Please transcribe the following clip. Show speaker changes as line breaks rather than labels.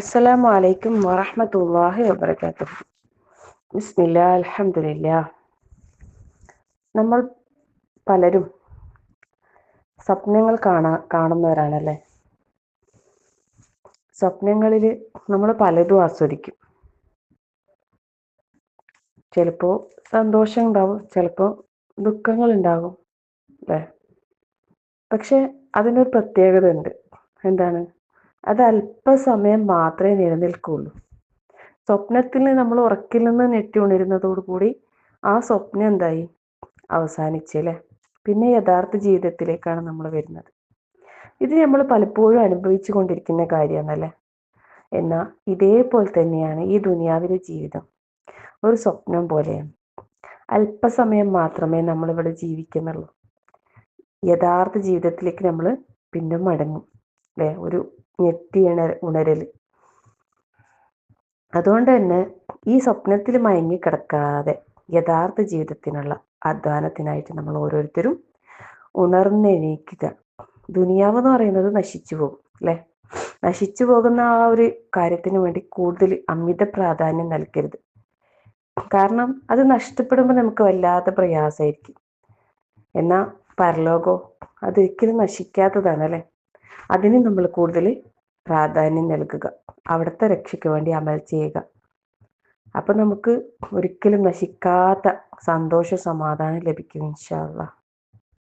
അസ്സലാമു അലൈക്കും വറഹ്മത്തുള്ളാഹി വബറകാതുഹു. ബിസ്മില്ല അലഹമില്ല നമ്മൾ പലരും സ്വപ്നങ്ങൾ കാണാ കാണുന്നവരാണല്ലേ? സ്വപ്നങ്ങളിൽ നമ്മൾ പലതും ആസ്വദിക്കും. ചിലപ്പോൾ സന്തോഷം ഉണ്ടാവും ചിലപ്പോൾ ദുഃഖങ്ങൾ ഉണ്ടാകും അല്ലേ? പക്ഷെ അതിനൊരു പ്രത്യേകത ഉണ്ട് എന്താണ്? അത് അല്പസമയം മാത്രമേ നിലനിൽക്കുള്ളൂ. സ്വപ്നത്തിൽ നമ്മൾ ഉറക്കിൽ നിന്ന് ഞെട്ടി ഉണരുന്നതോടുകൂടി ആ സ്വപ്നം എന്തായി? അവസാനിച്ചല്ലേ? പിന്നെ യഥാർത്ഥ ജീവിതത്തിലേക്കാണ് നമ്മൾ വരുന്നത്. ഇത് നമ്മൾ പലപ്പോഴും അനുഭവിച്ചു കൊണ്ടിരിക്കുന്ന കാര്യമാണല്ലേ? എന്നാൽ ഇതേപോലെ തന്നെയാണ് ഈ ദുനിയാവിലെ ജീവിതം. ഒരു സ്വപ്നം പോലെയാണ്. അല്പസമയം മാത്രമേ നമ്മളിവിടെ ജീവിക്കുന്നുള്ളൂ. യഥാർത്ഥ ജീവിതത്തിലേക്ക് നമ്മൾ പിന്നെ മടങ്ങും. അല്ലേ? ഒരു ഞെട്ടി ഉണര ഉണരൽ അതുകൊണ്ട് തന്നെ ഈ സ്വപ്നത്തിൽ മയങ്ങി കിടക്കാതെ യഥാർത്ഥ ജീവിതത്തിനുള്ള അധ്വാനത്തിനായിട്ട് നമ്മൾ ഓരോരുത്തരും ഉണർന്നെണീക്കുക ദുനിയാവ് എന്ന് പറയുന്നത് നശിച്ചു പോകും അല്ലെ? നശിച്ചു പോകുന്ന ആ ഒരു കാര്യത്തിന് വേണ്ടി കൂടുതൽ അമിത പ്രാധാന്യം നൽകരുത്. കാരണം അത് നഷ്ടപ്പെടുമ്പോൾ നമുക്ക് വല്ലാത്ത പ്രയാസമായിരിക്കും. എന്നാൽ പരലോകോ അതൊരിക്കലും നശിക്കാത്തതാണ് അല്ലേ? അതിന് നമ്മൾ കൂടുതൽ പ്രാധാന്യം നൽകുക. അവിടുത്തെ രക്ഷയ്ക്ക് വേണ്ടി അമൽ ചെയ്യുക. അപ്പം നമുക്ക് ഒരിക്കലും നശിക്കാത്ത സന്തോഷ സമാധാനം ലഭിക്കും ഇൻഷാ അള്ളാഹ്